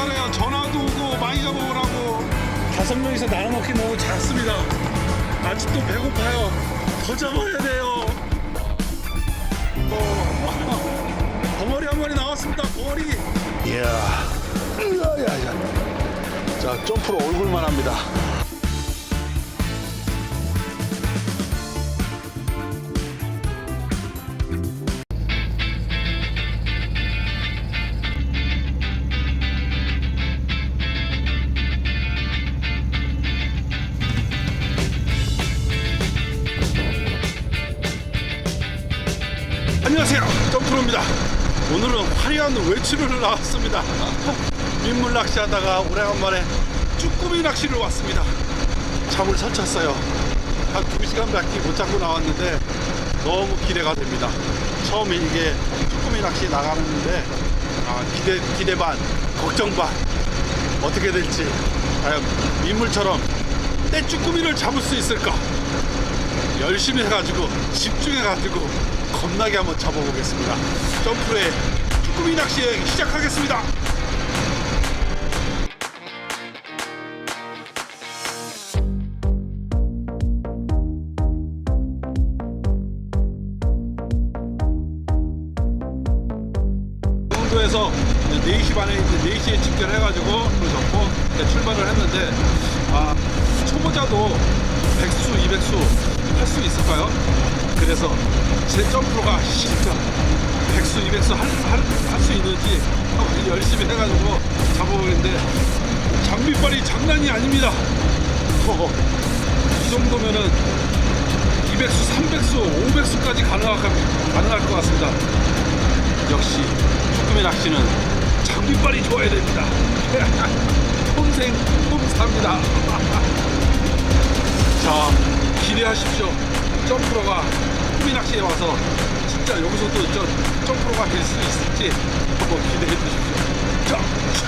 기다려요. 전화도 오고 많이 잡아오라고. 다섯 명이서 나눠 먹기 너무 작습니다. 아직도 배고파요. 더 잡아야 돼요. 어, 벙어리 한 마리 나왔습니다. 벙어리. 이야, 야야 야. 자, 점프로 얼굴만 합니다. 점프로입니다. 오늘은 화려한 외출을 나왔습니다. 민물 낚시하다가 오래간만에 쭈꾸미 낚시를 왔습니다. 잠을 설쳤어요. 한 2시간밖에 못 잡고 나왔는데 너무 기대가 됩니다. 처음에 이게 쭈꾸미 낚시 나가는데 아, 기대, 기대 반 걱정 반. 어떻게 될지 과연 민물처럼 떼쭈꾸미를 잡을 수 있을까? 열심히 해가지고 집중해가지고 겁나게 한번 잡아보겠습니다. 점프의 쭈꾸미 낚시 시작하겠습니다. 강원도에서 4시 반에 이제 4시에 집결해가지고 그러셨고 출발을 했는데 아 초보자도 100수, 200수 할 수 있을까요? 그래서 제 점프로가 진짜 100수, 200수 할수 있는지 열심히 해가지고 잡아보는데 장비빨이 장난이 아닙니다. 허허. 이 정도면은 200수, 300수, 500수까지 가능할, 가능할 것 같습니다. 역시 쭈꾸미 낚시는 장비빨이 좋아야 됩니다. 평생 꿈삽니다. 자, 기대하십시오. 점프로가 쭈꾸미 낚시에 와서 진짜 여기서도 저 점프로가 될 수 있을지 한번 기대해 주십시오. 자,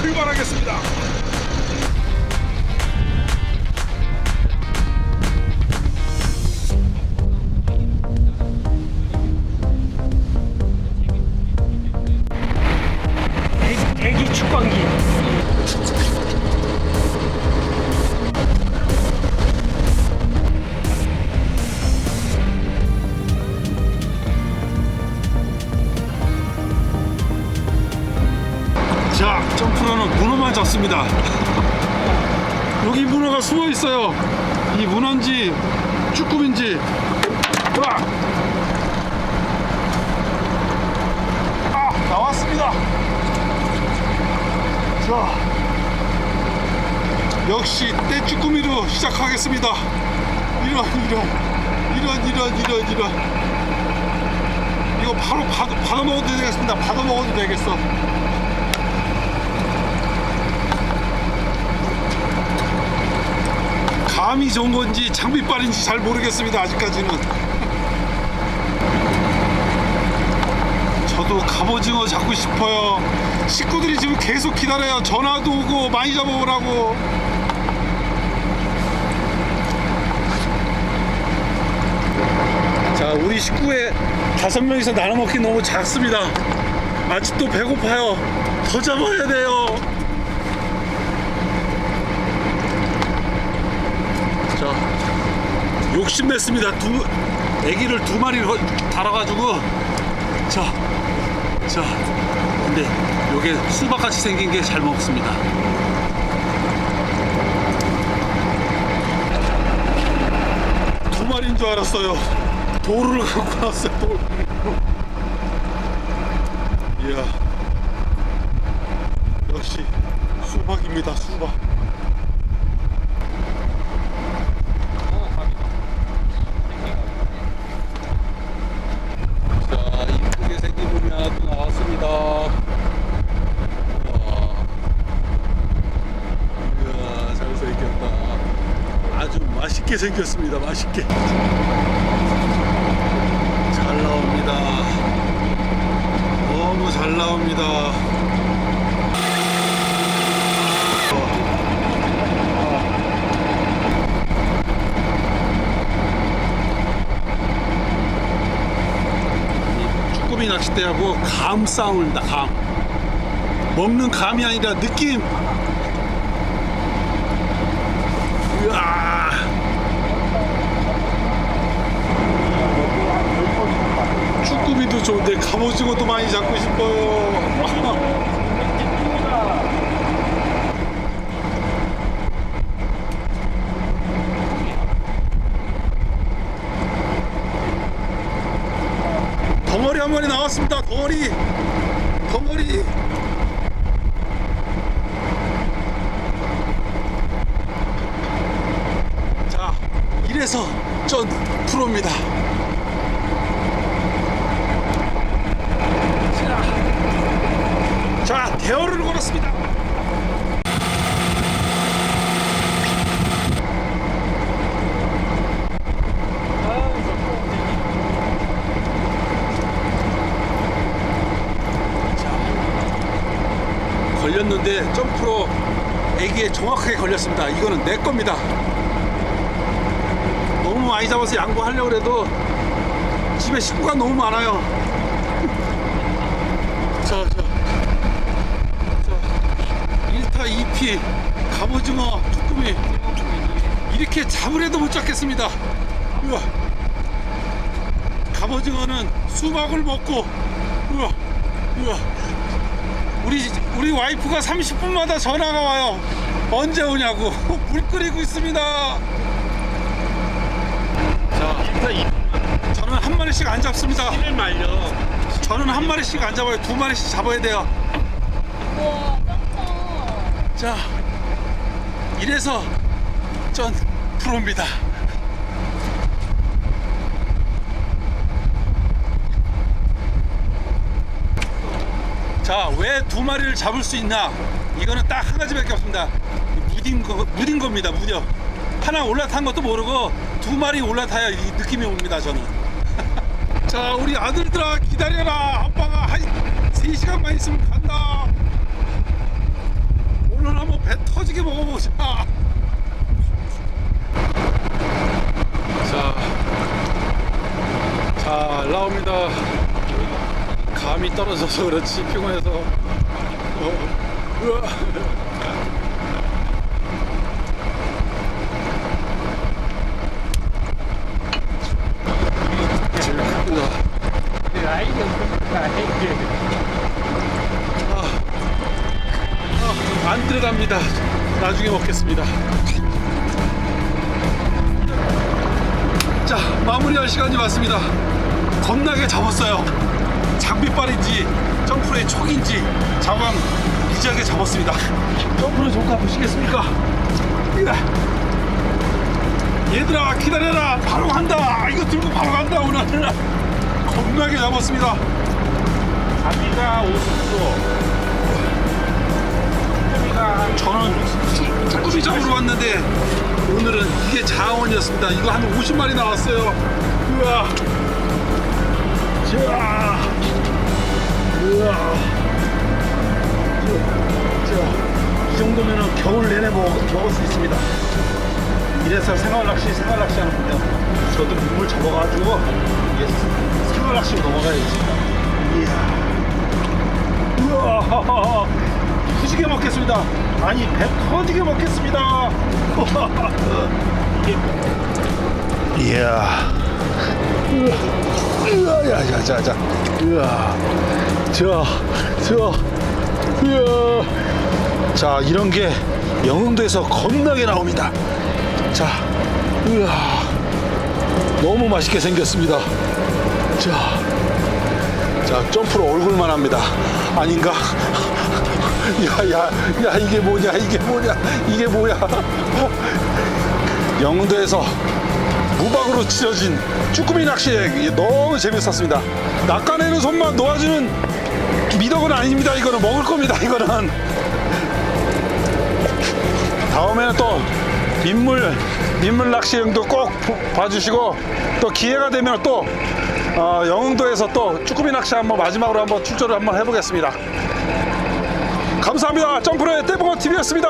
출발하겠습니다. 문어만 잡습니다. 여기 문어가 숨어 있어요. 이 문어인지 쭈꾸미인지. 와! 아, 나왔습니다. 자, 역시 떼쭈꾸미로 시작하겠습니다. 이런, 이런, 이런, 이런, 이런, 이런. 이거 바로 받아 먹어도 되겠습니다. 받아 먹어도 되겠어. 감이 좋은 건지 장비빨인지 잘 모르겠습니다 아직까지는. 저도 갑오징어 잡고 싶어요. 식구들이 지금 계속 기다려요. 전화도 오고 많이 잡아오라고. 자 우리 식구에 다섯 명이서 나눠 먹기 너무 작습니다. 아직도 배고파요. 더 잡아야 돼요 자, 욕심냈습니다. 두, 애기를 두 마리 달아가지고, 자, 자, 근데 요게 수박같이 생긴 게 잘 먹습니다. 두 마리인 줄 알았어요. 도루를 갖고 왔어요, 도루. 이야. 역시 수박입니다, 수박. 자, 이쁘게 생긴 놈이 하나 또 나왔습니다. 와. 이야, 잘생겼다. 아주 맛있게 생겼습니다. 맛있게. 잘 나옵니다. 너무 잘 나옵니다. 쭈꾸미 낚싯대하고 감 싸움입니다. 감. 먹는 감이 아니라 느낌. 으아. 쭈꾸미도 좋은데 갑오징어도 많이 잡고 싶어요. 덩어리 한 마리 나왔습니다. 덩어리. 덩어리. 자, 이래서 전 프로입니다. 자, 자 대어를 걸었습니다. 걸렸는데 점프로 애기에 정확하게 걸렸습니다. 이거는 내 겁니다. 너무 많이 잡아서 양보하려고 해도 집에 식구가 너무 많아요. 자, 자, 자, 1타 2피 갑오징어 쭈꾸미 이렇게 잡으려도 못 잡겠습니다. 우와. 갑오징어는 수박을 먹고 우와, 우와. 우리 우리 와이프가 30분마다 전화가 와요. 언제 오냐고 물 끓이고 있습니다. 자, 저는 한 마리씩 안 잡습니다. 을 말려. 저는 한 마리씩 안 잡아요. 두 마리씩 잡아야 돼요. 우와 짱짱 자, 이래서 전 프로입니다. 자, 왜 두 마리를 잡을 수 있나? 이거는 딱 한 가지밖에 없습니다. 무딘 거, 무딘 겁니다, 무뎌. 하나 올라탄 것도 모르고 두 마리 올라타야 이 느낌이 옵니다, 저는. 자, 우리 아들들아 기다려라. 아빠가 한 3시간만 있으면 간다. 오늘 한번 배 터지게 먹어보자. 자, 자, 나옵니다. 감이 떨어져서 그렇지 피곤해서. 어, 안 들어갑니다. 나중에 먹겠습니다. 자, 마무리할 시간이 왔습니다. 겁나게 잡았어요. 점프의 촉인지 자광 무지하게 잡았습니다. 점프는 조카 보시겠습니까? 이야. 얘들아 기다려라 바로 간다 이거 들고 바로 간다 오늘 겁나게 잡았습니다 자비가 50도. 쭈꾸미가 저는 쭈꾸미 잡으러 왔는데 오늘은 이게 자원이었습니다. 이거 한 50마리 나왔어요. 우와. 자. 자, 이 정도면은 겨울 내내 먹, 먹을 수 있습니다. 이래서 생활 낚시, 생활 낚시 하는군요. 저도 물을 잡아가지고 이게 생활 낚시로 넘어가야지. 이야. 우와. 터지게 먹겠습니다. 아니 배 터지게 먹겠습니다. 이야. 으아, 야, 자, 자, 자. 으아. 자, 자. 으아. 자, 이런 게 영흥도에서 겁나게 나옵니다. 자, 으아. 너무 맛있게 생겼습니다. 자, 자, 점프로 얼굴만 합니다. 아닌가? 야, 야, 야, 이게 뭐냐, 이게 뭐냐, 이게 뭐야. 영도에서 무박으로 치러진 쭈꾸미 낚시 여행 너무 재밌었습니다. 낚아내는 손만 놓아주는 미덕은 아닙니다. 이거는 먹을 겁니다. 이거는. 다음에는 또 민물 민물 낚시 여행도 꼭 보- 봐주시고 또 기회가 되면 또 어, 영흥도에서 또 쭈꾸미 낚시 한번 마지막으로 한번 출조를 한번 해보겠습니다. 감사합니다. 점프의 떼봉어 TV였습니다.